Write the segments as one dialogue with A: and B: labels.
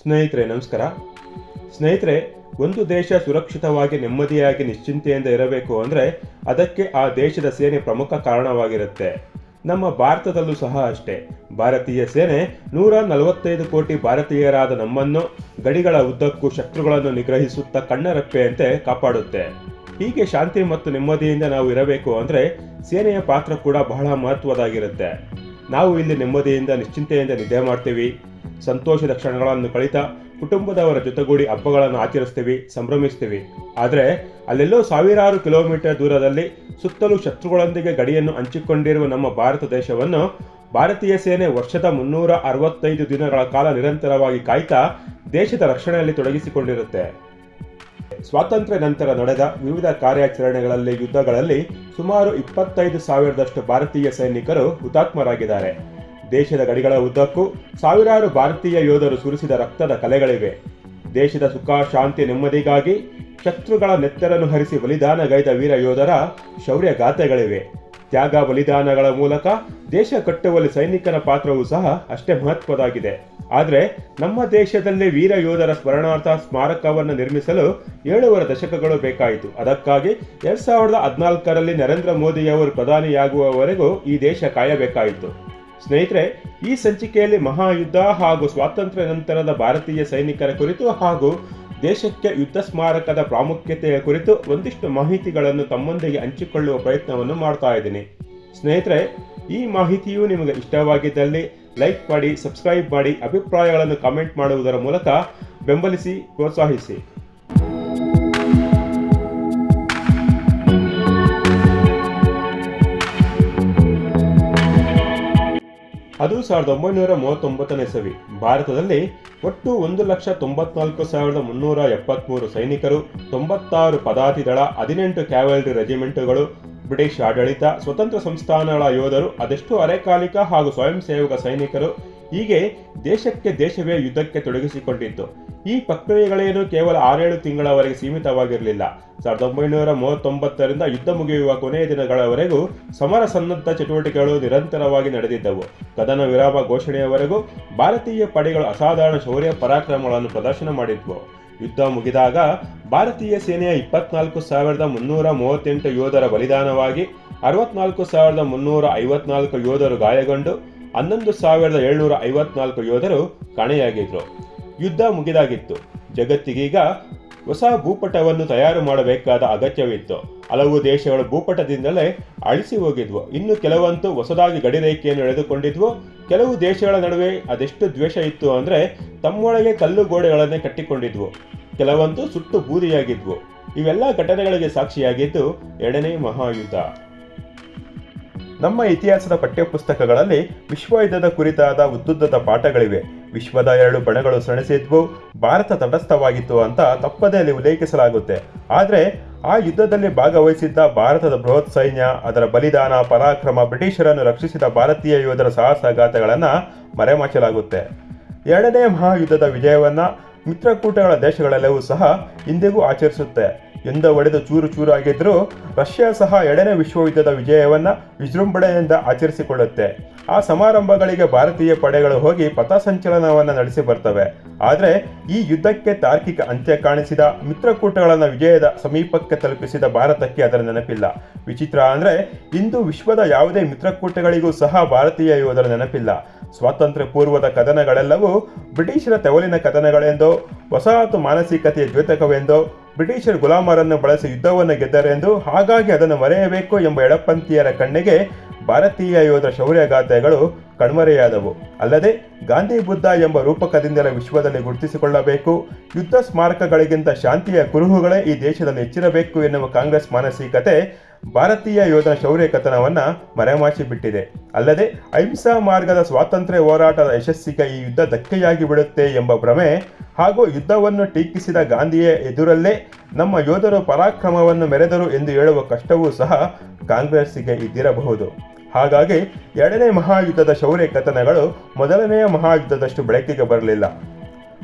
A: ಸ್ನೇಹಿತರೆ, ನಮಸ್ಕಾರ. ಸ್ನೇಹಿತರೆ, ಒಂದು ದೇಶ ಸುರಕ್ಷಿತವಾಗಿ ನೆಮ್ಮದಿಯಾಗಿ ನಿಶ್ಚಿಂತೆಯಿಂದ ಇರಬೇಕು ಅಂದರೆ ಅದಕ್ಕೆ ಆ ದೇಶದ ಸೇನೆ ಪ್ರಮುಖ ಕಾರಣವಾಗಿರುತ್ತೆ. ನಮ್ಮ ಭಾರತದಲ್ಲೂ ಸಹ ಅಷ್ಟೇ. ಭಾರತೀಯ ಸೇನೆ ನೂರ ನಲವತ್ತೈದು ಕೋಟಿ ಭಾರತೀಯರಾದ ನಮ್ಮನ್ನು, ಗಡಿಗಳ ಉದ್ದಕ್ಕೂ ಶತ್ರುಗಳನ್ನು ನಿಗ್ರಹಿಸುತ್ತಾ ಕಣ್ಣರೆಪ್ಪೆಯಂತೆ ಕಾಪಾಡುತ್ತೆ. ಹೀಗೆ ಶಾಂತಿ ಮತ್ತು ನೆಮ್ಮದಿಯಿಂದ ನಾವು ಇರಬೇಕು ಅಂದರೆ ಸೇನೆಯ ಪಾತ್ರ ಕೂಡ ಬಹಳ ಮಹತ್ವದಾಗಿರುತ್ತೆ ನಾವು ಇಲ್ಲಿ ನೆಮ್ಮದಿಯಿಂದ, ನಿಶ್ಚಿಂತೆಯಿಂದ ನಿದ್ದೆ ಮಾಡ್ತೀವಿ. ಸಂತೋಷದ ಕ್ಷಣಗಳನ್ನು ಕಳಿತಾ ಕುಟುಂಬದವರ ಜೊತೆಗೂಡಿ ಹಬ್ಬಗಳನ್ನು ಆಚರಿಸ್ತೀವಿ, ಸಂಭ್ರಮಿಸ್ತೀವಿ. ಆದರೆ ಅಲ್ಲೆಲ್ಲೋ ಸಾವಿರಾರು ಕಿಲೋಮೀಟರ್ ದೂರದಲ್ಲಿ ಸುತ್ತಲೂ ಶತ್ರುಗಳೊಂದಿಗೆ ಗಡಿಯನ್ನು ಹಂಚಿಕೊಂಡಿರುವ ನಮ್ಮ ಭಾರತ ದೇಶವನ್ನು ಭಾರತೀಯ ಸೇನೆ ವರ್ಷದ ಮುನ್ನೂರ ಅರವತ್ತೈದು ದಿನಗಳ ಕಾಲ ನಿರಂತರವಾಗಿ ಕಾಯ್ತಾ ದೇಶದ ರಕ್ಷಣೆಯಲ್ಲಿ ತೊಡಗಿಸಿಕೊಂಡಿರುತ್ತೆ. ಸ್ವಾತಂತ್ರ್ಯ ನಂತರ ನಡೆದ ವಿವಿಧ ಕಾರ್ಯಾಚರಣೆಗಳಲ್ಲಿ, ಯುದ್ಧಗಳಲ್ಲಿ ಸುಮಾರು ಇಪ್ಪತ್ತೈದು ಸಾವಿರದಷ್ಟು ಭಾರತೀಯ ಸೈನಿಕರು ಹುತಾತ್ಮರಾಗಿದ್ದಾರೆ. ದೇಶದ ಗಡಿಗಳ ಉದ್ದಕ್ಕೂ ಸಾವಿರಾರು ಭಾರತೀಯ ಯೋಧರು ಸುರಿಸಿದ ರಕ್ತದ ಕಲೆಗಳಿವೆ. ದೇಶದ ಸುಖ, ಶಾಂತಿ, ನೆಮ್ಮದಿಗಾಗಿ ಶತ್ರುಗಳ ನೆತ್ತರನ್ನು ಹರಿಸಿ ಬಲಿದಾನಗೈದ ವೀರ ಯೋಧರ ಶೌರ್ಯ ಗಾಥೆಗಳಿವೆ. ತ್ಯಾಗ ಬಲಿದಾನಗಳ ಮೂಲಕ ದೇಶ ಕಟ್ಟುವಲ್ಲಿ ಸೈನಿಕನ ಪಾತ್ರವೂ ಸಹ ಅಷ್ಟೇ ಮಹತ್ವದಾಗಿದೆ ಆದರೆ ನಮ್ಮ ದೇಶದಲ್ಲಿ ವೀರ ಯೋಧರ ಸ್ಮರಣಾರ್ಥ ಸ್ಮಾರಕವನ್ನು ನಿರ್ಮಿಸಲು ಏಳುವರೆ ದಶಕಗಳು ಬೇಕಾಯಿತು. ಅದಕ್ಕಾಗಿ ಎರಡ್ ಸಾವಿರದ ಹದಿನಾಲ್ಕರಲ್ಲಿ ನರೇಂದ್ರ ಮೋದಿಯವರು ಪ್ರಧಾನಿಯಾಗುವವರೆಗೂ ಈ ದೇಶ ಕಾಯಬೇಕಾಯಿತು. ಸ್ನೇಹಿತರೆ, ಈ ಸಂಚಿಕೆಯಲ್ಲಿ ಮಹಾಯುದ್ಧ ಹಾಗೂ ಸ್ವಾತಂತ್ರ್ಯ ನಂತರದ ಭಾರತೀಯ ಸೈನಿಕರ ಕುರಿತು ಹಾಗೂ ದೇಶಕ್ಕೆ ಯುದ್ಧ ಸ್ಮಾರಕದ ಪ್ರಾಮುಖ್ಯತೆಯ ಕುರಿತು ಒಂದಿಷ್ಟು ಮಾಹಿತಿಗಳನ್ನು ತಮ್ಮೊಂದಿಗೆ ಹಂಚಿಕೊಳ್ಳುವ ಪ್ರಯತ್ನವನ್ನು ಮಾಡ್ತಾ ಇದ್ದೀನಿ. ಸ್ನೇಹಿತರೆ, ಈ ಮಾಹಿತಿಯು ನಿಮಗೆ ಇಷ್ಟವಾಗಿದ್ದಲ್ಲಿ ಲೈಕ್ ಮಾಡಿ, ಸಬ್ಸ್ಕ್ರೈಬ್ ಮಾಡಿ, ಅಭಿಪ್ರಾಯಗಳನ್ನು ಕಾಮೆಂಟ್ ಮಾಡುವುದರ ಮೂಲಕ ಬೆಂಬಲಿಸಿ, ಪ್ರೋತ್ಸಾಹಿಸಿ. ಅದು ಸಾವಿರದ ಒಂಬೈನೂರ ಮೂವತ್ತೊಂಬತ್ತನೇ ಸವಿ. ಭಾರತದಲ್ಲಿ ಒಟ್ಟು ಒಂದು ಲಕ್ಷ ತೊಂಬತ್ನಾಲ್ಕು ಸಾವಿರದ ಮುನ್ನೂರ ಎಪ್ಪತ್ಮೂರು ಸೈನಿಕರು, ತೊಂಬತ್ತಾರು ಪದಾತಿ ದಳ ಹದಿನೆಂಟು ಕ್ಯಾವಲ್ರಿ ರೆಜಿಮೆಂಟುಗಳು, ಬ್ರಿಟಿಷ್ ಆಡಳಿತ, ಸ್ವತಂತ್ರ ಸಂಸ್ಥಾನಗಳ ಯೋಧರು, ಅದೆಷ್ಟು ಅರೆಕಾಲಿಕ ಹಾಗೂ ಸ್ವಯಂ ಸೇವಕ ಸೈನಿಕರು ಹೀಗೆ ದೇಶಕ್ಕೆ ದೇಶವೇ ಯುದ್ಧಕ್ಕೆ ತೊಡಗಿಸಿಕೊಂಡಿತ್ತು. ಈ ಪ್ರಕ್ರಿಯೆಗಳೇನು ಕೇವಲ ಆರೇಳು ತಿಂಗಳವರೆಗೆ ಸೀಮಿತವಾಗಿರಲಿಲ್ಲ. ಸಾವಿರದ ಒಂಬೈನೂರ ಮೂವತ್ತೊಂಬತ್ತರಿಂದ ಯುದ್ಧ ಮುಗಿಯುವ ಕೊನೆಯ ದಿನಗಳವರೆಗೂ ಸಮರ ಸನ್ನದ್ಧ ಚಟುವಟಿಕೆಗಳು ನಿರಂತರವಾಗಿ ನಡೆದಿದ್ದವು. ಕದನ ವಿರಾಮ ಘೋಷಣೆಯವರೆಗೂ ಭಾರತೀಯ ಪಡೆಗಳು ಅಸಾಧಾರಣ ಶೌರ್ಯ ಪರಾಕ್ರಮಗಳನ್ನು ಪ್ರದರ್ಶನ ಮಾಡಿದ್ವು. ಯುದ್ಧ ಮುಗಿದಾಗ ಭಾರತೀಯ ಸೇನೆಯ ಇಪ್ಪತ್ನಾಲ್ಕು ಸಾವಿರದ ಮುನ್ನೂರ ಮೂವತ್ತೆಂಟು ಯೋಧರ ಬಲಿದಾನವಾಗಿ, ಅರವತ್ನಾಲ್ಕು ಸಾವಿರದ ಮುನ್ನೂರ ಐವತ್ನಾಲ್ಕು ಯೋಧರು ಗಾಯಗೊಂಡು ಹನ್ನೊಂದು ಸಾವಿರದ ಏಳ್ನೂರ ಐವತ್ನಾಲ್ಕು ಯೋಧರು ಕಾಣೆಯಾಗಿದ್ರು. ಯುದ್ಧ ಮುಗಿದಾಗಿತ್ತು. ಜಗತ್ತಿಗೀಗ ಹೊಸ ಭೂಪಟವನ್ನು ತಯಾರು ಮಾಡಬೇಕಾದ ಅಗತ್ಯವಿತ್ತು. ಹಲವು ದೇಶಗಳು ಭೂಪಟದಿಂದಲೇ ಅಳಿಸಿ ಹೋಗಿದ್ವು. ಇನ್ನು ಕೆಲವಂತೂ ಹೊಸದಾಗಿ ಗಡಿರೇಖೆಯನ್ನು ಎಳೆದುಕೊಂಡಿದ್ವು. ಕೆಲವು ದೇಶಗಳ ನಡುವೆ ಅದೆಷ್ಟು ದ್ವೇಷ ಇತ್ತು ಅಂದರೆ ತಮ್ಮೊಳಗೆ ಕಲ್ಲು ಗೋಡೆಗಳನ್ನೇ ಕಟ್ಟಿಕೊಂಡಿದ್ವು. ಕೆಲವಂತೂ ಸುಟ್ಟು ಬೂದಿಯಾಗಿದ್ವು. ಇವೆಲ್ಲ ಘಟನೆಗಳಿಗೆ ಸಾಕ್ಷಿಯಾಗಿದ್ದು ಎರಡನೇ ಮಹಾಯುದ್ಧ. ನಮ್ಮ ಇತಿಹಾಸದ ಪಠ್ಯಪುಸ್ತಕಗಳಲ್ಲಿ ವಿಶ್ವಯುದ್ಧದ ಕುರಿತಾದ ಉದ್ದುದ್ದದ ಪಾಠಗಳಿವೆ. ವಿಶ್ವದ ಎರಡು ಬಣಗಳು ಸೆಣಸಿದ್ವು, ಭಾರತ ತಟಸ್ಥವಾಗಿತ್ತು ಅಂತ ತಪ್ಪದೇ ಅಲ್ಲಿ ಉಲ್ಲೇಖಿಸಲಾಗುತ್ತೆ. ಆದರೆ, ಆ ಯುದ್ಧದಲ್ಲಿ ಭಾಗವಹಿಸಿದ್ದ ಭಾರತದ ಬೃಹತ್ ಸೈನ್ಯ, ಅದರ ಬಲಿದಾನ, ಪರಾಕ್ರಮ, ಬ್ರಿಟಿಷರನ್ನು ರಕ್ಷಿಸಿದ ಭಾರತೀಯ ಯೋಧರ ಸಾಹಸಗಾಥೆಗಳನ್ನು ಮರೆಮಾಚಲಾಗುತ್ತೆ. ಎರಡನೇ ಮಹಾಯುದ್ಧದ ವಿಜಯವನ್ನು ಮಿತ್ರಕೂಟಗಳ ದೇಶಗಳೆಲ್ಲವೂ ಸಹ ಇಂದಿಗೂ ಆಚರಿಸುತ್ತೆ. ಎಂದ ಒಡೆದು ಚೂರು ಚೂರು ಚೂರಾಗಿದ್ದರೂ ರಷ್ಯಾ ಸಹ ಎರಡನೇ ವಿಶ್ವಯುದ್ಧದ ವಿಜಯವನ್ನ ವಿಜೃಂಭಣೆಯಿಂದ ಆಚರಿಸಿಕೊಳ್ಳುತ್ತೆ. ಆ ಸಮಾರಂಭಗಳಿಗೆ ಭಾರತೀಯ ಪಡೆಗಳು ಹೋಗಿ ಪಥಸಂಚಲನವನ್ನು ನಡೆಸಿ ಬರ್ತವೆ. ಆದರೆ, ಈ ಯುದ್ಧಕ್ಕೆ ತಾರ್ಕಿಕ ಅಂತ್ಯ ಕಾಣಿಸಿದ ಮಿತ್ರಕೂಟಗಳನ್ನು ವಿಜಯದ ಸಮೀಪಕ್ಕೆ ತಲುಪಿಸಿದ ಭಾರತಕ್ಕೆ ಅದರ ನೆನಪಿಲ್ಲ. ವಿಚಿತ್ರ ಅಂದರೆ, ಇಂದು ವಿಶ್ವದ ಯಾವುದೇ ಮಿತ್ರಕೂಟಗಳಿಗೂ ಸಹ ಭಾರತೀಯ ಯೋಧರ ನೆನಪಿಲ್ಲ. ಸ್ವಾತಂತ್ರ್ಯ ಪೂರ್ವದ ಕದನಗಳೆಲ್ಲವೂ ಬ್ರಿಟಿಷರ ತೆವಲಿನ ಕದನಗಳೆಂದೋ, ವಸಾಹತು ಮಾನಸಿಕತೆಯ ದ್ಯೋತಕವೆಂದೋ ಬ್ರಿಟಿಷರ್ ಗುಲಾಮರನ್ನು ಬಳಸಿ ಯುದ್ಧವನ್ನು ಗೆದ್ದರೆಂದು, ಹಾಗಾಗಿ ಅದನ್ನು ಮರೆಯಬೇಕು ಎಂಬ ಎಡಪಂಥೀಯರ ಕಣ್ಣಿಗೆ ಭಾರತೀಯ ಯೋಧರ ಶೌರ್ಯಗಾಥೆಗಳು ಕಣ್ಮರೆಯಾದವು. ಅಲ್ಲದೆ, ಗಾಂಧಿ ಬುದ್ಧ ಎಂಬ ರೂಪಕದಿಂದಲೇ ವಿಶ್ವದಲ್ಲಿ ಗುರುತಿಸಿಕೊಳ್ಳಬೇಕು. ಯುದ್ಧ ಸ್ಮಾರಕಗಳಿಗಿಂತ ಶಾಂತಿಯ ಕುರುಹುಗಳೇ ಈ ದೇಶದಲ್ಲಿ ಹೆಚ್ಚಿರಬೇಕು ಎನ್ನುವ ಕಾಂಗ್ರೆಸ್ ಮಾನಸಿಕತೆ ಭಾರತೀಯ ಯೋಧನ ಶೌರ್ಯ ಕಥನವನ್ನು ಮರೆಮಾಚಿ ಬಿಟ್ಟಿದೆ. ಅಲ್ಲದೆ, ಅಹಿಂಸಾ ಮಾರ್ಗದ ಸ್ವಾತಂತ್ರ್ಯ ಹೋರಾಟದ ಯಶಸ್ಸಿಗೆ ಈ ಯುದ್ಧ ಧಕ್ಕೆಯಾಗಿ ಬಿಡುತ್ತೆ ಎಂಬ ಭ್ರಮೆ ಹಾಗೂ ಯುದ್ಧವನ್ನು ಟೀಕಿಸಿದ ಗಾಂಧಿಯ ಎದುರಲ್ಲೇ ನಮ್ಮ ಯೋಧರು ಪರಾಕ್ರಮವನ್ನು ಮೆರೆದರು ಎಂದು ಹೇಳುವ ಕಷ್ಟವೂ ಸಹ ಕಾಂಗ್ರೆಸ್ಸಿಗೆ ಇದ್ದಿರಬಹುದು. ಹಾಗಾಗಿ, ಎರಡನೇ ಮಹಾಯುದ್ಧದ ಶೌರ್ಯ ಕಥನಗಳು ಮೊದಲನೆಯ ಮಹಾಯುದ್ಧದಷ್ಟು ಬೆಳಕಿಗೆ ಬರಲಿಲ್ಲ.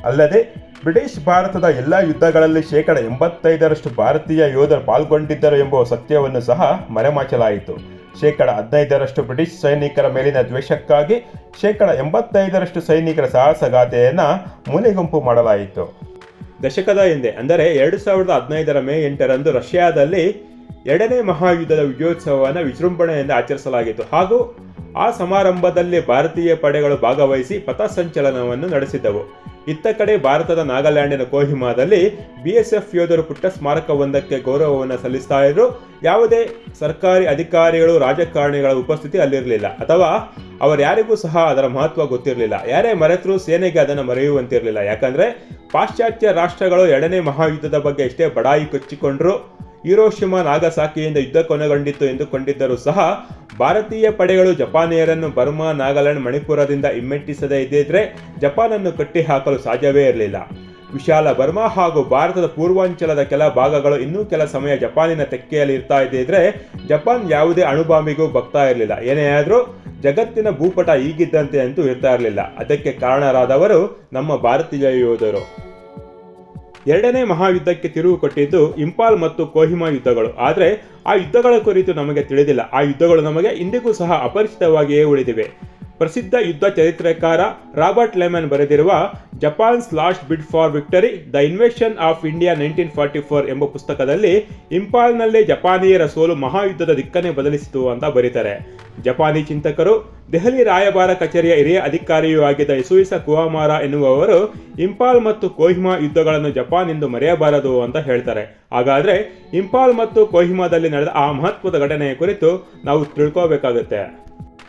A: ಅಲ್ಲದೆ ಬ್ರಿಟಿಷ್ ಭಾರತದ ಎಲ್ಲ ಯುದ್ಧಗಳಲ್ಲಿ ಶೇಕಡ ಎಂಬತ್ತೈದರಷ್ಟು ಭಾರತೀಯ ಯೋಧರು ಪಾಲ್ಗೊಂಡಿದ್ದರು ಎಂಬ ಸತ್ಯವನ್ನು ಸಹ ಮರೆಮಾಚಲಾಯಿತು. ಶೇಕಡ ಹದಿನೈದರಷ್ಟು ಬ್ರಿಟಿಷ್ ಸೈನಿಕರ ಮೇಲಿನ ದ್ವೇಷಕ್ಕಾಗಿ ಶೇಕಡ ಎಂಬತ್ತೈದರಷ್ಟು ಸೈನಿಕರ ಸಾಹಸಗಾಥೆಯನ್ನು ಮೂಲೆಗುಂಪು ಮಾಡಲಾಯಿತು. ದಶಕದ ಹಿಂದೆ, ಅಂದರೆ ಎರಡು ಸಾವಿರದ ಹದಿನೈದರ ಮೇ ಎಂಟರಂದು ರಷ್ಯಾದಲ್ಲಿ ಎರಡನೇ ಮಹಾಯುದ್ಧದ ವಿಜಯೋತ್ಸವವನ್ನು ವಿಜೃಂಭಣೆಯಿಂದ ಆಚರಿಸಲಾಗಿತ್ತು. ಹಾಗೂ ಆ ಸಮಾರಂಭದಲ್ಲಿ ಭಾರತೀಯ ಪಡೆಗಳು ಭಾಗವಹಿಸಿ ಪಥಸಂಚಲನವನ್ನು ನಡೆಸಿದ್ದವು. ಇತ್ತ ಕಡೆ ಭಾರತದ ನಾಗಾಲ್ಯಾಂಡಿನ ಕೋಹಿಮಾದಲ್ಲಿ ಬಿಎಸ್ಎಫ್ ಯೋಧರು ಪುಟ್ಟ ಸ್ಮಾರಕವೊಂದಕ್ಕೆ ಗೌರವವನ್ನು ಸಲ್ಲಿಸ್ತಾ ಇದ್ರು. ಯಾವುದೇ ಸರ್ಕಾರಿ ಅಧಿಕಾರಿಗಳು, ರಾಜಕಾರಣಿಗಳ ಉಪಸ್ಥಿತಿ ಅಲ್ಲಿರಲಿಲ್ಲ. ಅಥವಾ ಅವರ್ಯಾರಿಗೂ ಸಹ ಅದರ ಮಹತ್ವ ಗೊತ್ತಿರಲಿಲ್ಲ. ಯಾರೇ ಮರೆತರೂ ಸೇನೆಗೆ ಅದನ್ನು ಮರೆಯುವಂತಿರಲಿಲ್ಲ. ಯಾಕಂದ್ರೆ ಪಾಶ್ಚಾತ್ಯ ರಾಷ್ಟ್ರಗಳು ಎರಡನೇ ಮಹಾಯುದ್ಧದ ಬಗ್ಗೆ ಎಷ್ಟೇ ಬಡಾಯಿ ಕೊಚ್ಚಿಕೊಂಡ್ರು, ಹಿರೋಶಿಮಾ, ನಾಗಸಾಕಿಯಿಂದ ಯುದ್ಧ ಕೊನೆಗೊಂಡಿತ್ತು ಎಂದುಕೊಂಡಿದ್ದರೂ ಸಹ ಭಾರತೀಯ ಪಡೆಗಳು ಜಪಾನಿಯರನ್ನು ಬರ್ಮಾ, ನಾಗಾಲ್ಯಾಂಡ್, ಮಣಿಪುರದಿಂದ ಹಿಮ್ಮೆಟ್ಟಿಸದೇ ಇದ್ದಿದ್ರೆ ಜಪಾನನ್ನು ಕಟ್ಟಿಹಾಕಲು ಸಾಧ್ಯವೇ ಇರಲಿಲ್ಲ. ವಿಶಾಲ ಬರ್ಮಾ ಹಾಗೂ ಭಾರತದ ಪೂರ್ವಾಂಚಲದ ಕೆಲ ಭಾಗಗಳು ಇನ್ನೂ ಕೆಲ ಸಮಯ ಜಪಾನಿನ ತೆಕ್ಕೆಯಲ್ಲಿ ಇರ್ತಾ ಇದ್ದಿದ್ರೆ ಜಪಾನ್ ಯಾವುದೇ ಅಣುಬಾಂಬಿಗೂ ಬಗ್ತಾ ಇರಲಿಲ್ಲ. ಏನೇ ಆದರೂ ಜಗತ್ತಿನ ಭೂಪಟ ಈಗಿದ್ದಂತೆ ಅಂತೂ ಇರ್ತಾ ಇರಲಿಲ್ಲ. ಅದಕ್ಕೆ ಕಾರಣರಾದವರು ನಮ್ಮ ಭಾರತೀಯ ಯೋಧರು. ಎರಡನೇ ಮಹಾಯುದ್ಧಕ್ಕೆ ತಿರುವು ಕೊಟ್ಟಿದ್ದು ಇಂಪಾಲ್ ಮತ್ತು ಕೋಹಿಮಾ ಯುದ್ಧಗಳು. ಆದರೆ ಆ ಯುದ್ಧಗಳ ಕುರಿತು ನಮಗೆ ತಿಳಿದಿಲ್ಲ. ಆ ಯುದ್ಧಗಳು ನಮಗೆ ಇಂದಿಗೂ ಸಹ ಅಪರಿಚಿತವಾಗಿಯೇ ಉಳಿದಿವೆ. ಪ್ರಸಿದ್ಧ ಯುದ್ಧ ಚರಿತ್ರೆಕಾರ ರಾಬರ್ಟ್ ಲೆಮನ್ ಬರೆದಿರುವ Japan's last bid for victory, the invasion of India nineteen forty four ಎಂಬ ಪುಸ್ತಕದಲ್ಲಿ ಇಂಪಾಲ್ನಲ್ಲಿ ಜಪಾನಿಯರ ಸೋಲು ಮಹಾಯುದ್ಧದ ದಿಕ್ಕನ್ನೇ ಬದಲಿಸಿತು ಅಂತ ಬರೀತಾರೆ. ಜಪಾನಿ ಚಿಂತಕರು ದೆಹಲಿ ರಾಯಭಾರ ಕಚೇರಿಯ ಹಿರಿಯ ಅಧಿಕಾರಿಯೂ ಆಗಿದ್ದ ಇಸುಯಿಸ ಕುವಾಮಾರ ಎನ್ನುವವರು ಇಂಪಾಲ್ ಮತ್ತು ಕೋಹಿಮಾ ಯುದ್ಧಗಳನ್ನು ಜಪಾನ್ ಎಂದು ಮರೆಯಬಾರದು ಅಂತ ಹೇಳ್ತಾರೆ. ಹಾಗಾದ್ರೆ ಇಂಪಾಲ್ ಮತ್ತು ಕೋಹಿಮಾದಲ್ಲಿ ನಡೆದ ಆ ಮಹತ್ವದ ಘಟನೆಯ ಕುರಿತು ನಾವು ತಿಳ್ಕೋಬೇಕಾಗುತ್ತೆ.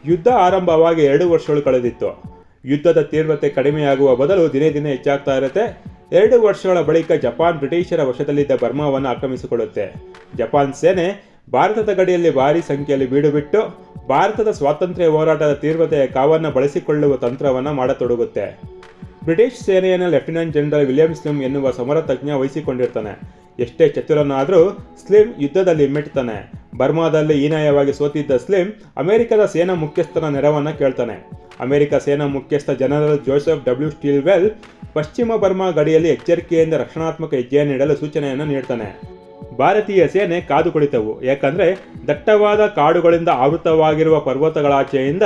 A: ಯುದ್ಧ ಆರಂಭವಾಗಿ ಎರಡು ವರ್ಷಗಳು ಕಳೆದಿತ್ತು. ಯುದ್ಧದ ತೀವ್ರತೆ ಕಡಿಮೆಯಾಗುವ ಬದಲು ದಿನೇ ದಿನೇ ಹೆಚ್ಚಾಗ್ತಾ ಇರುತ್ತೆ. ಎರಡು ವರ್ಷಗಳ ಬಳಿಕ ಜಪಾನ್ ಬ್ರಿಟಿಷರ ವಶದಲ್ಲಿದ್ದ ಬರ್ಮಾವನ್ನು ಆಕ್ರಮಿಸಿಕೊಳ್ಳುತ್ತೆ. ಜಪಾನ್ ಸೇನೆ ಭಾರತದ ಗಡಿಯಲ್ಲಿ ಭಾರಿ ಸಂಖ್ಯೆಯಲ್ಲಿ ಬೀಡುಬಿಟ್ಟು ಭಾರತದ ಸ್ವಾತಂತ್ರ್ಯ ಹೋರಾಟದ ತೀವ್ರತೆಯ ಕಾವನ್ನು ಬಳಸಿಕೊಳ್ಳುವ ತಂತ್ರವನ್ನು ಮಾಡತೊಡಗುತ್ತೆ. ಬ್ರಿಟಿಷ್ ಸೇನೆಯನ್ನು ಲೆಫ್ಟಿನೆಂಟ್ ಜನರಲ್ ವಿಲಿಯಂ ಸ್ಲಿಮ್ ಎನ್ನುವ ಸಮರ ತಜ್ಞ ವಹಿಸಿಕೊಂಡಿರ್ತಾನೆ. ಎಷ್ಟೇ ಚತುರನಾದರೂ ಸ್ಲಿಮ್ ಯುದ್ಧದಲ್ಲಿ ಮೆಟ್ತಾನೆ. ಬರ್ಮಾದಲ್ಲಿ ಹೀನಾಯವಾಗಿ ಸೋತಿದ್ದ ಸ್ಲಿಮ್ ಅಮೆರಿಕದ ಸೇನಾ ಮುಖ್ಯಸ್ಥನ ನೆರವನ್ನು ಕೇಳ್ತಾನೆ. ಅಮೆರಿಕ ಸೇನಾ ಮುಖ್ಯಸ್ಥ ಜನರಲ್ ಜೋಸೆಫ್ ಡಬ್ಲ್ಯೂ ಸ್ಟೀಲ್ವೆಲ್ ಪಶ್ಚಿಮ ಬರ್ಮಾ ಗಡಿಯಲ್ಲಿ ಎಚ್ಚರಿಕೆಯಿಂದ ರಕ್ಷಣಾತ್ಮಕ ಹೆಜ್ಜೆಯನ್ನು ನೀಡಲು ಸೂಚನೆಯನ್ನು ನೀಡ್ತಾನೆ. ಭಾರತೀಯ ಸೇನೆ ಕಾದು ಕುಳಿತವು ಯಾಕಂದ್ರೆ ದಟ್ಟವಾದ ಕಾಡುಗಳಿಂದ ಆವೃತವಾಗಿರುವ ಪರ್ವತಗಳಾಚೆಯಿಂದ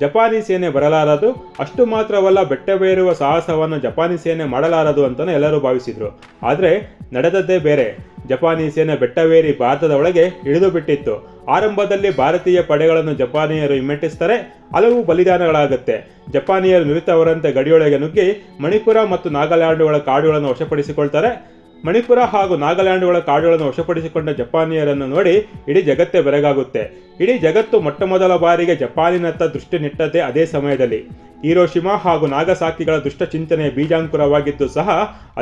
A: ಜಪಾನಿ ಸೇನೆ ಬರಲಾರದು. ಅಷ್ಟು ಮಾತ್ರವಲ್ಲ ಬೆಟ್ಟಬೇರುವ ಸಾಹಸವನ್ನು ಜಪಾನಿ ಸೇನೆ ಮಾಡಲಾರದು ಅಂತಲೇ ಎಲ್ಲರೂ ಭಾವಿಸಿದ್ರು. ಆದರೆ ನಡೆದದ್ದೇ ಬೇರೆ. ಜಪಾನಿ ಸೇನೆ ಬೆಟ್ಟವೇರಿ ಭಾರತದ ಒಳಗೆ ಇಳಿದು ಬಿಟ್ಟಿತ್ತು. ಆರಂಭದಲ್ಲಿ ಭಾರತೀಯ ಪಡೆಗಳನ್ನು ಜಪಾನಿಯರು ಹಿಮ್ಮೆಟ್ಟಿಸ್ತಾರೆ. ಹಲವು ಬಲಿದಾನಗಳಾಗುತ್ತೆ. ಜಪಾನಿಯರು ನುರಿತವರಂತೆ ಗಡಿಯೊಳಗೆ ನುಗ್ಗಿ ಮಣಿಪುರ ಮತ್ತು ನಾಗಾಲ್ಯಾಂಡ್ಗಳ ಕಾಡುಗಳನ್ನು ವಶಪಡಿಸಿಕೊಳ್ತಾರೆ. ಮಣಿಪುರ ಹಾಗೂ ನಾಗಾಲ್ಯಾಂಡ್ಗಳ ಕಾಡುಗಳನ್ನು ವಶಪಡಿಸಿಕೊಂಡ ಜಪಾನಿಯರನ್ನು ನೋಡಿ ಇಡೀ ಜಗತ್ತೇ ಬೆರಗಾಗುತ್ತೆ. ಇಡೀ ಜಗತ್ತು ಮೊಟ್ಟಮೊದಲ ಬಾರಿಗೆ ಜಪಾನಿನತ್ತ ದೃಷ್ಟಿ ನೆಟ್ಟದ್ದೇ ಅದೇ ಸಮಯದಲ್ಲಿ. ಹೀರೋಶಿಮಾ ಹಾಗೂ ನಾಗಸಾಕಿಗಳ ದುಷ್ಟ ಚಿಂತನೆಯ ಬೀಜಾಂಕುರವಾಗಿದ್ದು ಸಹ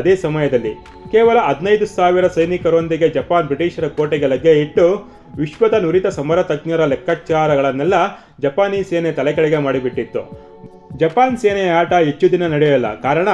A: ಅದೇ ಸಮಯದಲ್ಲಿ. ಕೇವಲ ಹದಿನೈದು ಸಾವಿರ ಸೈನಿಕರೊಂದಿಗೆ ಜಪಾನ್ ಬ್ರಿಟಿಷರ ಕೋಟೆಗೆ ಲಗ್ಗೆ ಇಟ್ಟು ವಿಶ್ವದ ನುರಿತ ಸಮರ ತಜ್ಞರ ಲೆಕ್ಕಾಚಾರಗಳನ್ನೆಲ್ಲ ಜಪಾನಿ ಸೇನೆ ತಲೆಕೆಳಗೆ ಮಾಡಿಬಿಟ್ಟಿತ್ತು. ಜಪಾನ್ ಸೇನೆಯ ಆಟ ಹೆಚ್ಚು ದಿನ ನಡೆಯಲ್ಲ. ಕಾರಣ,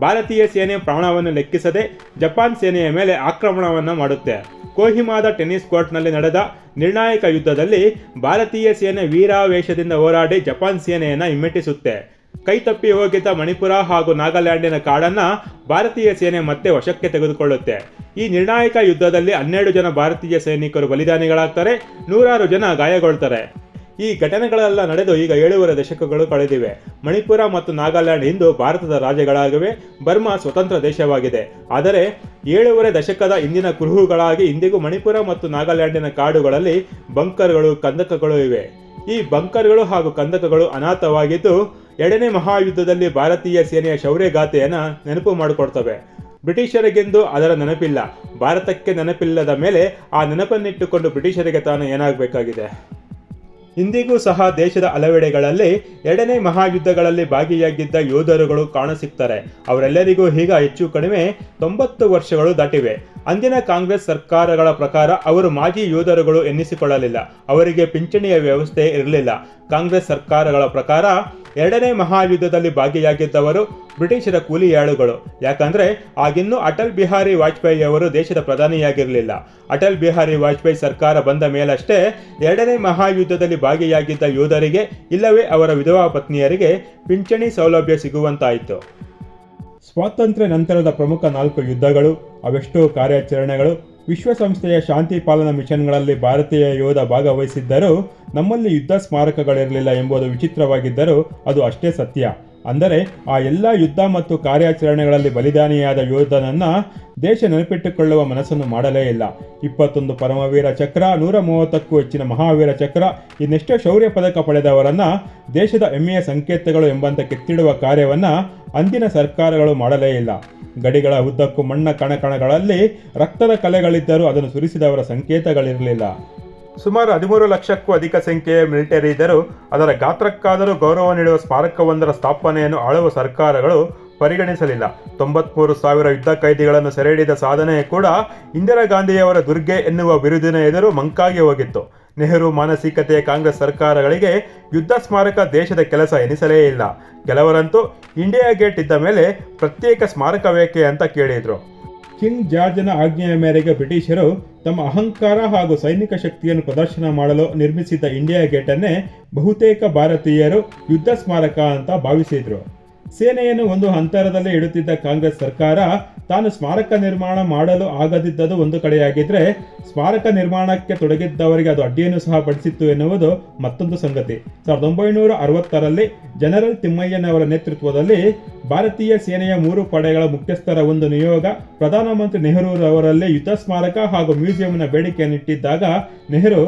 A: ಭಾರತೀಯ ಸೇನೆ ಪ್ರಾಣವನ್ನು ಲೆಕ್ಕಿಸದೆ ಜಪಾನ್ ಸೇನೆಯ ಮೇಲೆ ಆಕ್ರಮಣವನ್ನು ಮಾಡುತ್ತೆ. ಕೋಹಿಮಾದ ಟೆನ್ನಿಸ್ ಕೋರ್ಟ್ನಲ್ಲಿ ನಡೆದ ನಿರ್ಣಾಯಕ ಯುದ್ಧದಲ್ಲಿ ಭಾರತೀಯ ಸೇನೆ ವೀರಾವೇಶದಿಂದ ಹೋರಾಡಿ ಜಪಾನ್ ಸೇನೆಯನ್ನು ಹಿಮ್ಮೆಟ್ಟಿಸುತ್ತೆ. ಕೈತಪ್ಪಿ ಹೋಗಿದ್ದ ಮಣಿಪುರ ಹಾಗೂ ನಾಗಾಲ್ಯಾಂಡಿನ ಕಾಡನ್ನು ಭಾರತೀಯ ಸೇನೆ ಮತ್ತೆ ವಶಕ್ಕೆ ತೆಗೆದುಕೊಳ್ಳುತ್ತೆ. ಈ ನಿರ್ಣಾಯಕ ಯುದ್ಧದಲ್ಲಿ ಹನ್ನೆರಡು ಜನ ಭಾರತೀಯ ಸೈನಿಕರು ಬಲಿದಾನಿಗಳಾಗ್ತಾರೆ, ನೂರಾರು ಜನ ಗಾಯಗೊಳ್ತಾರೆ. ಈ ಘಟನೆಗಳೆಲ್ಲ ನಡೆದು ಈಗ ಏಳುವರೆ ದಶಕಗಳು ಕಳೆದಿವೆ. ಮಣಿಪುರ ಮತ್ತು ನಾಗಾಲ್ಯಾಂಡ್ ಇಂದು ಭಾರತದ ರಾಜ್ಯಗಳಾಗಿವೆ. ಬರ್ಮಾ ಸ್ವತಂತ್ರ ದೇಶವಾಗಿದೆ. ಆದರೆ ಏಳೂವರೆ ದಶಕದ ಇಂದಿನ ಕುರುಹುಗಳಾಗಿ ಇಂದಿಗೂ ಮಣಿಪುರ ಮತ್ತು ನಾಗಾಲ್ಯಾಂಡಿನ ಕಾಡುಗಳಲ್ಲಿ ಬಂಕರ್ಗಳು, ಕಂದಕಗಳು ಇವೆ. ಈ ಬಂಕರ್ಗಳು ಹಾಗೂ ಕಂದಕಗಳು ಅನಾಥವಾಗಿದ್ದು, ಎರಡನೇ ಮಹಾಯುದ್ಧದಲ್ಲಿ ಭಾರತೀಯ ಸೇನೆಯ ಶೌರ್ಯಗಾಥೆಯನ್ನು ನೆನಪು ಮಾಡಿಕೊಡ್ತವೆ. ಬ್ರಿಟಿಷರಿಗೆಂದು ಅದರ ನೆನಪಿಲ್ಲ. ಭಾರತಕ್ಕೆ ನೆನಪಿಲ್ಲದ ಮೇಲೆ ಆ ನೆನಪನ್ನಿಟ್ಟುಕೊಂಡು ಬ್ರಿಟಿಷರಿಗೆ ತಾನು ಏನಾಗಬೇಕಾಗಿದೆ? ಇಂದಿಗೂ ಸಹ ದೇಶದ ಹಲವೆಡೆಗಳಲ್ಲಿ ಎರಡನೇ ಮಹಾಯುದ್ಧಗಳಲ್ಲಿ ಭಾಗಿಯಾಗಿದ್ದ ಯೋಧರುಗಳು ಕಾಣಸಿಗ್ತಾರೆ. ಅವರೆಲ್ಲರಿಗೂ ಈಗ ಹೆಚ್ಚು ಕಡಿಮೆ ತೊಂಬತ್ತು ವರ್ಷಗಳು ದಾಟಿವೆ. ಅಂದಿನ ಕಾಂಗ್ರೆಸ್ ಸರ್ಕಾರಗಳ ಪ್ರಕಾರ ಅವರು ಮಾಜಿ ಯೋಧರುಗಳು ಎನ್ನಿಸಿಕೊಳ್ಳಲಿಲ್ಲ. ಅವರಿಗೆ ಪಿಂಚಣಿಯ ವ್ಯವಸ್ಥೆ ಇರಲಿಲ್ಲ. ಕಾಂಗ್ರೆಸ್ ಸರ್ಕಾರಗಳ ಪ್ರಕಾರ ಎರಡನೇ ಮಹಾಯುದ್ಧದಲ್ಲಿ ಭಾಗಿಯಾಗಿದ್ದವರು ಬ್ರಿಟಿಷರ ಕೂಲಿಯಾಳುಗಳು. ಯಾಕಂದ್ರೆ, ಆಗಿನ್ನೂ ಅಟಲ್ ಬಿಹಾರಿ ವಾಜಪೇಯಿ ಅವರು ದೇಶದ ಪ್ರಧಾನಿಯಾಗಿರಲಿಲ್ಲ. ಅಟಲ್ ಬಿಹಾರಿ ವಾಜಪೇಯಿ ಸರ್ಕಾರ ಬಂದ ಮೇಲಷ್ಟೇ ಎರಡನೇ ಮಹಾಯುದ್ಧದಲ್ಲಿ ಭಾಗಿಯಾಗಿದ್ದ ಯೋಧರಿಗೆ, ಇಲ್ಲವೇ ಅವರ ವಿಧವಾ ಪತ್ನಿಯರಿಗೆ ಪಿಂಚಣಿ ಸೌಲಭ್ಯ ಸಿಗುವಂತಾಯಿತು. ಸ್ವಾತಂತ್ರ್ಯ ನಂತರದ ಪ್ರಮುಖ ನಾಲ್ಕು ಯುದ್ಧಗಳು, ಅವೆಷ್ಟೋ ಕಾರ್ಯಾಚರಣೆಗಳು ವಿಶ್ವಸಂಸ್ಥೆಯ ಶಾಂತಿ ಪಾಲನಾ ಮಿಷನ್ಗಳಲ್ಲಿ ಭಾರತೀಯ ಯೋಧ ಭಾಗವಹಿಸಿದ್ದರೂ ನಮ್ಮಲ್ಲಿ ಯುದ್ಧ ಸ್ಮಾರಕಗಳಿರಲಿಲ್ಲ ಎಂಬುದು ವಿಚಿತ್ರವಾಗಿದ್ದರೂ ಅದು ಅಷ್ಟೇ ಸತ್ಯ. ಅಂದರೆ ಆ ಎಲ್ಲ ಯುದ್ಧ ಮತ್ತು ಕಾರ್ಯಾಚರಣೆಗಳಲ್ಲಿ ಬಲಿದಾನಿಯಾದ ಯೋಧನನ್ನ ದೇಶ ನೆನಪಿಟ್ಟುಕೊಳ್ಳುವ ಮನಸ್ಸನ್ನು ಮಾಡಲೇ ಇಲ್ಲ. ಇಪ್ಪತ್ತೊಂದು ಪರಮವೀರ ಚಕ್ರ, ನೂರ ಮೂವತ್ತಕ್ಕೂ ಹೆಚ್ಚಿನ ಮಹಾವೀರ ಚಕ್ರ, ಇನ್ನೆಷ್ಟೋ ಶೌರ್ಯ ಪದಕ ಪಡೆದವರನ್ನು ದೇಶದ ಹೆಮ್ಮೆಯ ಸಂಕೇತಗಳು ಎಂಬಂತೆ ಕೆತ್ತಿಡುವ ಕಾರ್ಯವನ್ನು ಅಂದಿನ ಸರ್ಕಾರಗಳು ಮಾಡಲೇ ಇಲ್ಲ. ಗಡಿಗಳ ಉದ್ದಕ್ಕೂ ಮಣ್ಣ ಕಣಕಣಗಳಲ್ಲಿ ರಕ್ತದ ಕಲೆಗಳಿದ್ದರೂ ಅದನ್ನು ಸುರಿಸಿದವರ ಸಂಕೇತಗಳಿರಲಿಲ್ಲ. ಸುಮಾರು ಹದಿಮೂರು ಲಕ್ಷಕ್ಕೂ ಅಧಿಕ ಸಂಖ್ಯೆಯ ಮಿಲಿಟರಿ ಇದ್ದರೂ ಅದರ ಗಾತ್ರಕ್ಕಾದರೂ ಗೌರವ ನೀಡುವ ಸ್ಮಾರಕವೊಂದರ ಸ್ಥಾಪನೆಯನ್ನು ಆಳುವ ಸರ್ಕಾರಗಳು ಪರಿಗಣಿಸಲಿಲ್ಲ. ತೊಂಬತ್ಮೂರು ಸಾವಿರ ಯುದ್ಧ ಕೈದಿಗಳನ್ನು ಸೆರೆಹಿಡಿದ ಸಾಧನೆ ಕೂಡ ಇಂದಿರಾ ಗಾಂಧಿಯವರ ದುರ್ಗೆ ಎನ್ನುವ ಬಿರುದಿನ ಎದುರು ಮಂಕಾಗಿ ಹೋಗಿತ್ತು. ನೆಹರು ಮಾನಸಿಕತೆಯ ಕಾಂಗ್ರೆಸ್ ಸರ್ಕಾರಗಳಿಗೆ ಯುದ್ಧ ಸ್ಮಾರಕ ದೇಶದ ಕೆಲಸ ಎನಿಸಲೇ ಇಲ್ಲ. ಕೆಲವರಂತೂ ಇಂಡಿಯಾ ಗೇಟ್ ಇದ್ದ ಮೇಲೆ ಪ್ರತ್ಯೇಕ ಸ್ಮಾರಕ ಬೇಕೆ ಅಂತ ಕೇಳಿದ್ರು. ಕಿಂಗ್ ಜಾರ್ಜ್ನ ಆಜ್ಞೆಯ ಮೇರೆಗೆ ಬ್ರಿಟಿಷರು ತಮ್ಮ ಅಹಂಕಾರ ಹಾಗೂ ಸೈನಿಕ ಶಕ್ತಿಯನ್ನು ಪ್ರದರ್ಶನ ಮಾಡಲು ನಿರ್ಮಿಸಿದ್ದ ಇಂಡಿಯಾ ಗೇಟನ್ನೇ ಬಹುತೇಕ ಭಾರತೀಯರು ಯುದ್ಧ ಸ್ಮಾರಕ ಅಂತ ಭಾವಿಸಿದ್ರು. ಸೇನೆಯನ್ನು ಒಂದು ಅಂತರದಲ್ಲಿ ಇಡುತ್ತಿದ್ದ ಕಾಂಗ್ರೆಸ್ ಸರ್ಕಾರ ತಾನು ಸ್ಮಾರಕ ನಿರ್ಮಾಣ ಮಾಡಲು ಆಗದಿದ್ದದು ಒಂದು ಕಡೆಯಾಗಿದ್ರೆ ಸ್ಮಾರಕ ನಿರ್ಮಾಣಕ್ಕೆ ತೊಡಗಿದ್ದವರಿಗೆ ಅದು ಅಡ್ಡಿಯನ್ನು ಸಹ ಪಡಿಸಿತ್ತು ಎನ್ನುವುದು ಮತ್ತೊಂದು ಸಂಗತಿ. ಸಾವಿರದ ಒಂಬೈನೂರ ಅರವತ್ತರಲ್ಲಿ ಜನರಲ್ ತಿಮ್ಮಯ್ಯನವರ ನೇತೃತ್ವದಲ್ಲಿ ಭಾರತೀಯ ಸೇನೆಯ ಮೂರು ಪಡೆಗಳ ಮುಖ್ಯಸ್ಥರ ಒಂದು ನಿಯೋಗ ಪ್ರಧಾನಮಂತ್ರಿ ನೆಹರೂರವರಲ್ಲಿ ಯುದ್ಧ ಸ್ಮಾರಕ ಹಾಗೂ ಮ್ಯೂಸಿಯಂನ ಬೇಡಿಕೆಯನ್ನಿಟ್ಟಿದ್ದಾಗ ನೆಹರು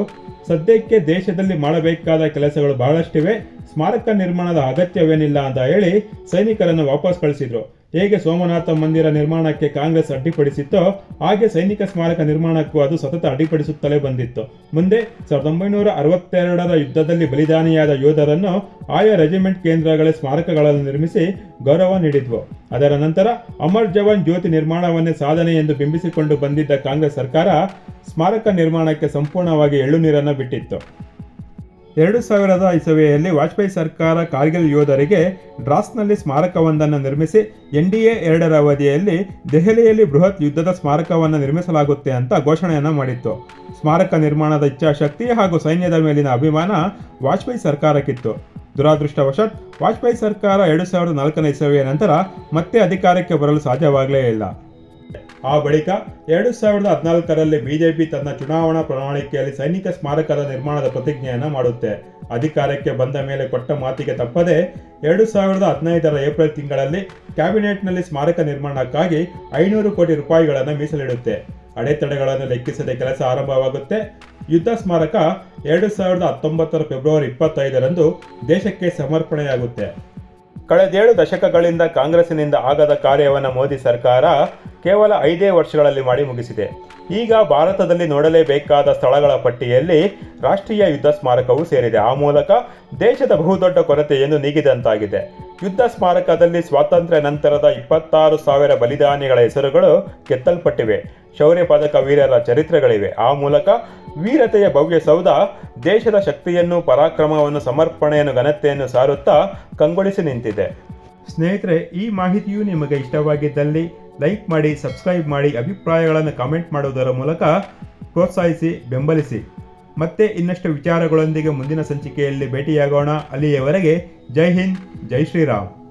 A: ಸದ್ಯಕ್ಕೆ ದೇಶದಲ್ಲಿ ಮಾಡಬೇಕಾದ ಕೆಲಸಗಳು ಬಹಳಷ್ಟಿವೆ. ಸ್ಮಾರಕ ನಿರ್ಮಾಣದ ಅಗತ್ಯವೇನಿಲ್ಲ ಅಂತ ಹೇಳಿ ಸೈನಿಕರನ್ನು ವಾಪಸ್ ಕಳಿಸಿದ್ರು. ಹೇಗೆ ಸೋಮನಾಥ ಮಂದಿರ ನಿರ್ಮಾಣಕ್ಕೆ ಕಾಂಗ್ರೆಸ್ ಅಡ್ಡಿಪಡಿಸಿತ್ತೋ, ಹಾಗೆ ಸೈನಿಕ ಸ್ಮಾರಕ ನಿರ್ಮಾಣಕ್ಕೂ ಅದು ಸತತ ಅಡ್ಡಿಪಡಿಸುತ್ತಲೇ ಬಂದಿತ್ತು. ಮುಂದೆ ಸಾವಿರದ ಒಂಬೈನೂರ ಅರವತ್ತೆರಡರ ಯುದ್ಧದಲ್ಲಿ ಬಲಿದಾನಿಯಾದ ಯೋಧರನ್ನು ಆಯಾ ರೆಜಿಮೆಂಟ್ ಕೇಂದ್ರಗಳ ಸ್ಮಾರಕಗಳನ್ನು ನಿರ್ಮಿಸಿ ಗೌರವ ನೀಡಿದ್ವು. ಅದರ ನಂತರ ಅಮರ್ ಜವಾನ್ ಜ್ಯೋತಿ ನಿರ್ಮಾಣವನ್ನೇ ಸಾಧನೆ ಎಂದು ಬಿಂಬಿಸಿಕೊಂಡು ಬಂದಿದ್ದ ಕಾಂಗ್ರೆಸ್ ಸರ್ಕಾರ ಸ್ಮಾರಕ ನಿರ್ಮಾಣಕ್ಕೆ ಸಂಪೂರ್ಣವಾಗಿ ಎಳ್ಳು ನೀರನ್ನು ಬಿಟ್ಟಿತ್ತು. ಎರಡು ಸಾವಿರದ ಇಸವಿಯಲ್ಲಿ ವಾಜಪೇಯಿ ಸರ್ಕಾರ ಕಾರ್ಗಿಲ್ ಯೋಧರಿಗೆ ಡ್ರಾಸ್ನಲ್ಲಿ ಸ್ಮಾರಕವೊಂದನ್ನು ನಿರ್ಮಿಸಿ ಎನ್ ಡಿ ಎ ಎರಡರ ಅವಧಿಯಲ್ಲಿ ದೆಹಲಿಯಲ್ಲಿ ಬೃಹತ್ ಯುದ್ಧದ ಸ್ಮಾರಕವನ್ನು ನಿರ್ಮಿಸಲಾಗುತ್ತೆ ಅಂತ ಘೋಷಣೆಯನ್ನು ಮಾಡಿತ್ತು. ಸ್ಮಾರಕ ನಿರ್ಮಾಣದ ಇಚ್ಛಾಶಕ್ತಿ ಹಾಗೂ ಸೈನ್ಯದ ಮೇಲಿನ ಅಭಿಮಾನ ವಾಜಪೇಯಿ ಸರ್ಕಾರಕ್ಕಿತ್ತು. ದುರಾದೃಷ್ಟವಶಾತ್ ವಾಜಪೇಯಿ ಸರ್ಕಾರ ಎರಡು ಸಾವಿರದ ನಾಲ್ಕನೇ ಇಸವಿಯ ನಂತರ ಮತ್ತೆ ಅಧಿಕಾರಕ್ಕೆ ಬರಲು ಸಾಧ್ಯವಾಗಲೇ ಇಲ್ಲ. ಆ ಬಳಿಕ ಎರಡು ಸಾವಿರದ ಹದಿನಾಲ್ಕರಲ್ಲಿ ಬಿಜೆಪಿ ತನ್ನ ಚುನಾವಣಾ ಪ್ರಣಾಳಿಕೆಯಲ್ಲಿ ಸೈನಿಕ ಸ್ಮಾರಕದ ನಿರ್ಮಾಣದ ಪ್ರತಿಜ್ಞೆಯನ್ನು ಮಾಡುತ್ತೆ. ಅಧಿಕಾರಕ್ಕೆ ಬಂದ ಮೇಲೆ ಕೊಟ್ಟ ಮಾತಿಗೆ ತಪ್ಪದೆ ಎರಡು ಸಾವಿರದ ಹದಿನೈದರ ಏಪ್ರಿಲ್ ತಿಂಗಳಲ್ಲಿ ಕ್ಯಾಬಿನೆಟ್ನಲ್ಲಿ ಸ್ಮಾರಕ ನಿರ್ಮಾಣಕ್ಕಾಗಿ ಐನೂರು ಕೋಟಿ ರೂಪಾಯಿಗಳನ್ನು ಮೀಸಲಿಡುತ್ತೆ. ಅಡೆತಡೆಗಳನ್ನು ಲೆಕ್ಕಿಸದೆ ಕೆಲಸ ಆರಂಭವಾಗುತ್ತೆ. ಯುದ್ಧ ಸ್ಮಾರಕ ಎರಡು ಸಾವಿರದ ಹತ್ತೊಂಬತ್ತರ ಫೆಬ್ರವರಿ ಇಪ್ಪತ್ತೈದರಂದು ದೇಶಕ್ಕೆ ಸಮರ್ಪಣೆಯಾಗುತ್ತೆ. ಕಳೆದೇಳು ದಶಕಗಳಿಂದ ಕಾಂಗ್ರೆಸ್ಸಿನಿಂದ ಆಗದ ಕಾರ್ಯವನ್ನು ಮೋದಿ ಸರ್ಕಾರ ಕೇವಲ ಐದೇ ವರ್ಷಗಳಲ್ಲಿ ಮಾಡಿ ಮುಗಿಸಿದೆ. ಈಗ ಭಾರತದಲ್ಲಿ ನೋಡಲೇಬೇಕಾದ ಸ್ಥಳಗಳ ಪಟ್ಟಿಯಲ್ಲಿ ರಾಷ್ಟ್ರೀಯ ಯುದ್ಧ ಸ್ಮಾರಕವೂ ಸೇರಿದೆ. ಆ ಮೂಲಕ ದೇಶದ ಬಹುದೊಡ್ಡ ಕೊರತೆಯನ್ನು ನೀಗಿದಂತಾಗಿದೆ. ಯುದ್ಧ ಸ್ಮಾರಕದಲ್ಲಿ ಸ್ವಾತಂತ್ರ್ಯ ನಂತರದ ಇಪ್ಪತ್ತಾರು ಸಾವಿರ ಬಲಿದಾನಿಗಳ ಹೆಸರುಗಳು ಕೆತ್ತಲ್ಪಟ್ಟಿವೆ. ಶೌರ್ಯ ಪದಕ ವೀರರ ಚರಿತ್ರೆಗಳಿವೆ. ಆ ಮೂಲಕ ವೀರತೆಯ ಭವ್ಯ ಸೌಧ, ದೇಶದ ಶಕ್ತಿಯನ್ನು, ಪರಾಕ್ರಮವನ್ನು, ಸಮರ್ಪಣೆಯನ್ನು, ಘನತೆಯನ್ನು ಸಾರುತ್ತಾ ಕಂಗೊಳಿಸಿ ನಿಂತಿದೆ. ಸ್ನೇಹಿತರೆ, ಈ ಮಾಹಿತಿಯು ನಿಮಗೆ ಇಷ್ಟವಾಗಿದ್ದಲ್ಲಿ ಲೈಕ್ ಮಾಡಿ, ಸಬ್ಸ್ಕ್ರೈಬ್ ಮಾಡಿ, ಅಭಿಪ್ರಾಯಗಳನ್ನು ಕಾಮೆಂಟ್ ಮಾಡುವುದರ ಮೂಲಕ ಪ್ರೋತ್ಸಾಹಿಸಿ, ಬೆಂಬಲಿಸಿ. ಮತ್ತೆ ಇನ್ನಷ್ಟು ವಿಚಾರಗಳೊಂದಿಗೆ ಮುಂದಿನ ಸಂಚಿಕೆಯಲ್ಲಿ ಭೇಟಿಯಾಗೋಣ. ಅಲ್ಲಿಯವರೆಗೆ ಜೈ ಹಿಂದ್ ಜೈ ಶ್ರೀರಾಮ್.